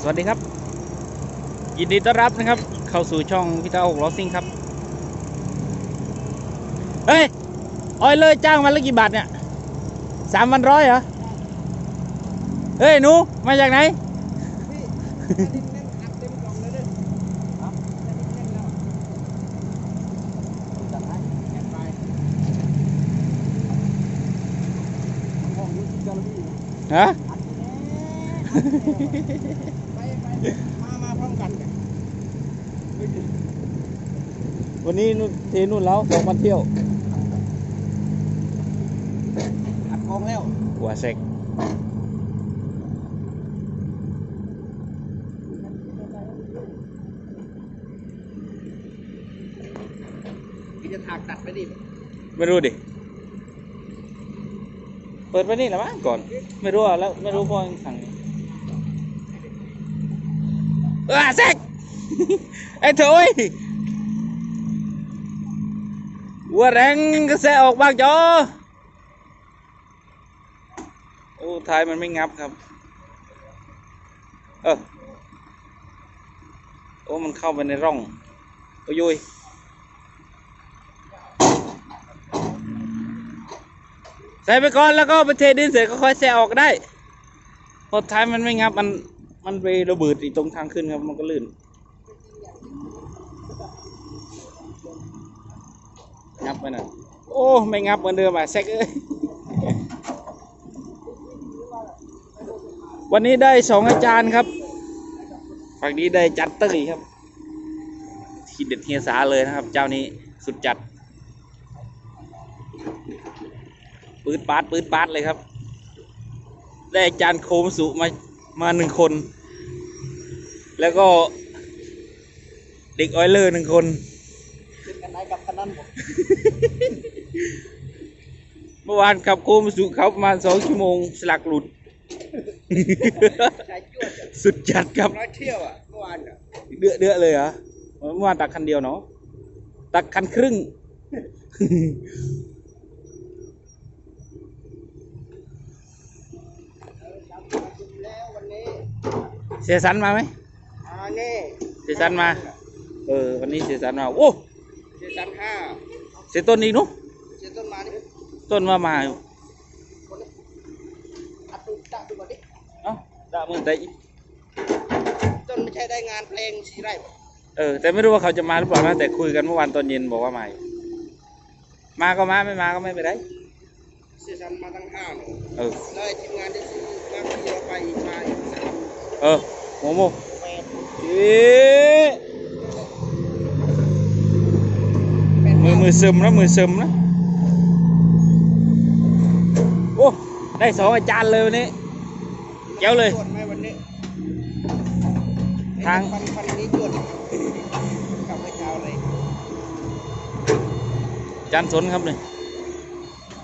สวัสดีครับ ยินดีต้อนรับนะครับ เข้าสู่ช่องพิตาหกล้อซิ่งครับ เฮ้ย ออยเลยจ้างวันละกี่บาทเนี่ยสามวันร้อยเหรอ เฮ้ยหนู มาจากไหน ฮะวันนี้นู่นเทนู่นแล้วสองวันเที่ยวอัดกองแล้วหัวเซกพี่จะถากตัดไปดิไม่รู้ดิ เปิดไปนี่หละมั้งก่อน ไม่รู้อะแล้วไม่รู้พ่อยังสั่งเออเซกไอ้โถยวัวแรงก็แสออกบ้างจอโอ้ท้ายมันไม่งับครับ เออโอ้มันเข้าไปในร่อง โอ้ยย ใส่ไปก่อนแล้วก็ไปเทดินเสร็จก็ค่อยแสออกได้เพราะท้ายมันไม่งับมันมันไประเบิดอีตรงทางขึ้นครับมันก็ลื่น งับไปหน่อยโอ้ไม่งับเหมือนเดิมอะแซกเอ้ยวันนี้ได้สองอาจารย์ครับฝั่งนี้ได้จัดเตยครับทีเด็ดเฮียสาเลยนะครับ เจ้านี้สุดจัด ปืดปาดปืดปาดเลยครับ ได้อาจารย์โคมสุมามาหนึ่งคน แล้วก็เด็กออยเลอร์หนึ่งคนขึ้นกันไหนกับกันนั้นผมเมื่อวานขับโคมสุเขาประมาณสองชั่วโมงสลักหลุดใช้จวดสุดจัดครับร้อยเที่ยวอะเมื่อวานอะเดือดเดือดเลยเหรอเมื่อวานตักคันเดียวเนาะตักคันครึ่ง แล้ววันนี้ เสียสันมาไหมอ่านี่เสียสันมา เออ วันนี้เสียสันมา โอ้เจ็ดสันห้าเสียต้นอีกเนุ๊เจ็ดต้นมานี่ต้นว่ามาอยู่คนนี้อัดตุตะดูก่อนดิ เอ้าด่ามือแต่อีต้นไม่ใช่ได้งานเพลงสีไร่บ่เออ แต่ไม่รู้ว่าเขาจะมาหรือเปล่านะ แต่คุยกันเมื่อวานตอนเย็นบอกว่ามาอยู่มาก็มาไม่มาก็ไม่เป็นไรเจ็ดสันมาตั้งห้าหนูเออแล้วไอ้ทีมงานที่ซื้อบางทีเราไปอีกมาอีกสาม เออโมโมแปดเอ๊ะแปดมือมือซึมนะมือซึมนะโอ้ได้สองอาจารย์เลยวันนี้แจ๋วเลยจวดไหมวันนี้ทางฟันฟันนี้จวดกลับไปเช้าเลยอาจารย์สนครับเนี่ย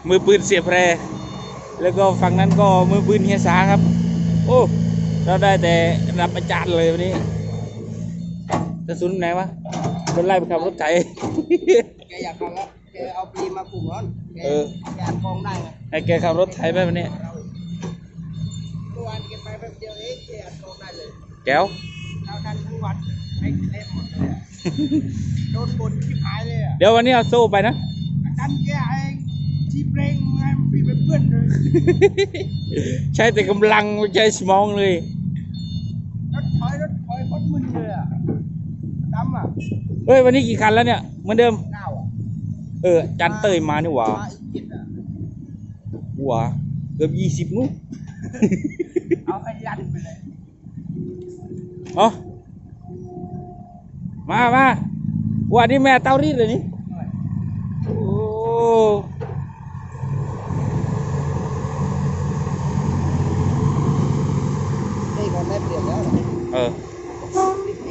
มือปืนเสียแพร แล้วก็ฝั่งนั้นก็มือปืนเฮียสาครับ โอ้ เราได้แต่รับอาจารย์เลยวันนี้กระสุนไหนวะโดนไล่ไปขับรถไถแกอยากทำแล้วแกเอาปีมาปลูกร้อนแกเออ แกอัดกองได้ไงให้แกขับรถไถไปวันนี้เราอีกเมื่อวานแกไปแป๊บเดียวเองแกอัดกองได้เลยแก้วเราดันทั้งวันไม่เล่นหมดเลยอะโดนบนที่หายเลยอะเดี๋ยววันนี้เอาโซ่ไปนะ ดันแกเองที่เปร่งให้มันปีเป็นเพื่อนเลย ใช้แต่กำลังไม่ใช้สมองเลยร ถถอยรถถอยโคตรมึนเลยอะดำอะเฮ้ยวันนี้กี่คันแล้วเนี่ยเหมือนเดิม เก้าอะเอออาจันเตยมานี่หว่า มาอีกเจ็ดอะหว่าเกือบยี่สิบนู้นเอาให้ยันไปเลยเอ๋อมามาวันนี้แม่เตารีดเลยนี่ โอ้ นี่ก่อนได้เปลี่ยนแล้ว เออนี่เอ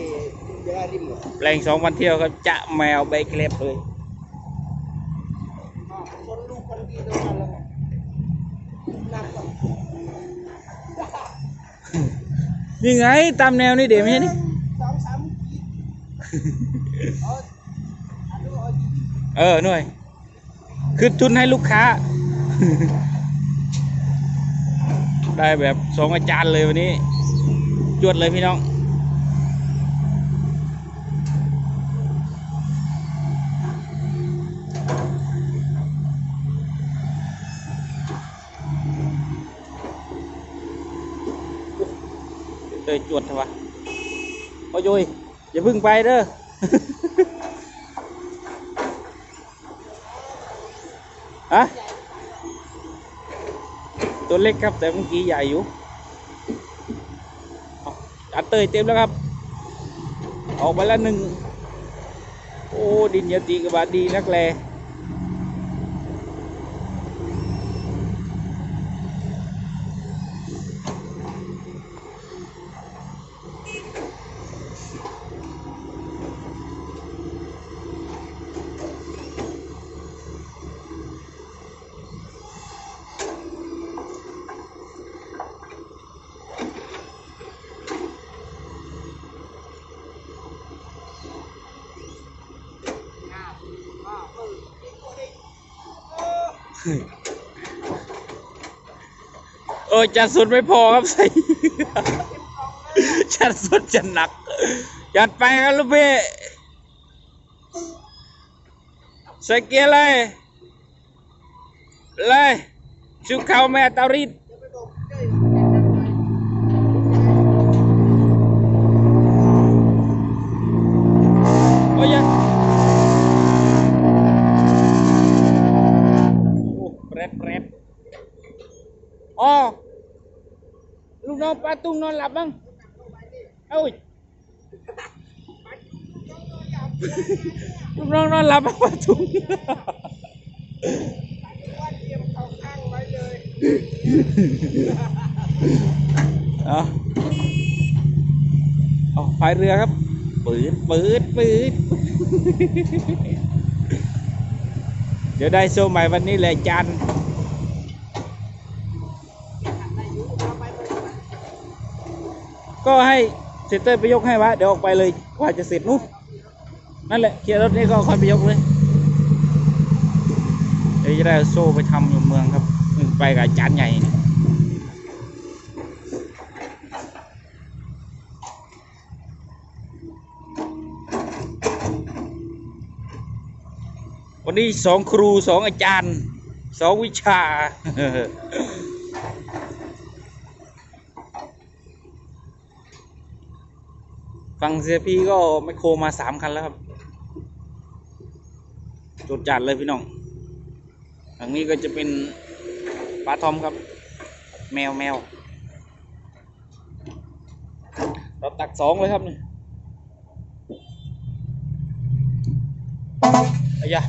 เวลาริมเหรอแปลงสองวันเที่ยวครับจะแมวใบเกล็บเลยอะคนลูกคนดีตรงนั้นแล้วไงนั่งก่อนนี่ไงตามแนวนี่เดี๋ยวไม่ใช่นี่สองสามขีดเอาอันนู้นเอาดีเออหน่วย คือทุนให้ลูกค้า ได้แบบสองอาจารย์เลยวันนี้ จวดเลยพี่น้อง เตยจวดเถอะวะโอ้ยโยอย่าพึ่งไปเด้อฮะตัวเล็กครับแต่เมื่อกี้ใหญ่อยู่ อัดเตยเต็มแล้วครับ ออกไปแล้วหนึ่งโอ้ดินยาตีกระบาดีนักแล อ้าวอ้าวเออดีกว่าดิเออ เออจัดสุดไม่พอครับใส่จัดสุดจัดหนัก จัดไปครับลูกพี่ใส่เกียร์เลย เลยชุกเขาแม่ตารีด อ๋อลูกน้องปลาตุ้งนอนหลับบ้างเอ้ยลูกน้องนอนหลับบ้างปลาตุ้งเตรียมเขาข้ไว้เลยเอาเอาพายเรือครับ ปืดปืดปืดเดี๋ยวได้โชว์ใหม่วันนี้แหละจัน ก็ให้เซนเตอร์ไปยกให้วะเดี๋ยวออกไปเลยกว่าจะเสร็จนู้นนั่นแหละเคลียร์รถนี้ก็ค่อยไปยกเลยเดี๋ยวจะได้เอาโซ่ไปทำอยู่เมืองครับไปกับอาจารย์ใหญ่นี่วันนี้สองครูสองอาจารย์สองวิชา ฟังเสียพี่ก็ไม่โครมาสามคันแล้วครับจดจัดเลยพี่น้องทางนี้ก็จะเป็นปลาทอมครับ แมวแมวเราตักสองเลยครับนี่อายะ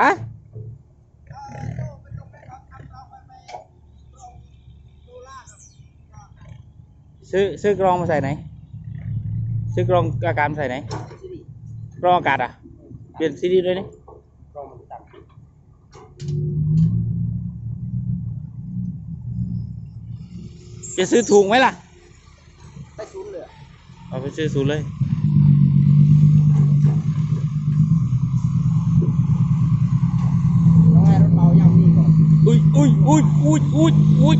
อะซื้อซื้อกรองมาใส่ไหน ซื้อกรองอากาศมาใส่ไหน กรองอากาศอะ เปลี่ยนซีดีด้วยนี่กรองมันตัดจะซื้อถูกไหมล่ะได้ชุนเลยอะเอาไปซื้อศูนย์เลย Ui, ui, ui, ui, ui, ui.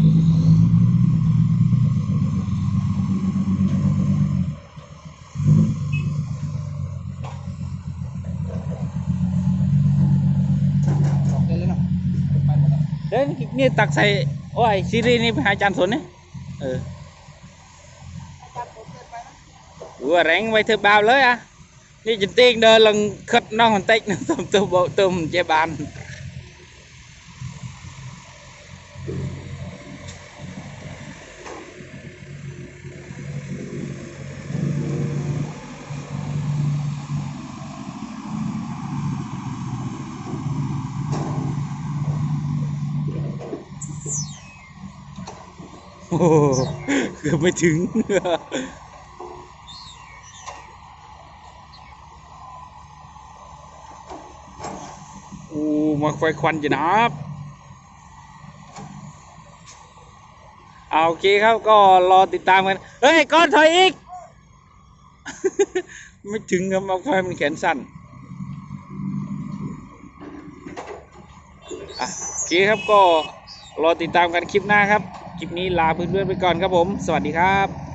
Đấy, nghe tạc xài Ôi, Siri này 200 xuân đấy Ừ ព្រោះរ៉ែងໄວធ្វើបាបលើអានេះចន្ទៀងដើរឡើងខិតនោះបន្តិចទៅទៅទៅមិនចេះបាន โอ้โหเกือบไม่ถึง โอ้ มาไฟควันจะนับเอาโอเคครับก็รอติดตามกัน เฮ้ย ก้อนถอยอีก ไม่ถึงครับมาไฟมันแขนสั้นอะโอเคครับก็รอติดตามกันคลิปหน้าครับ คลิปนี้ลาเพื่อนๆไปก่อนครับผม สวัสดีครับ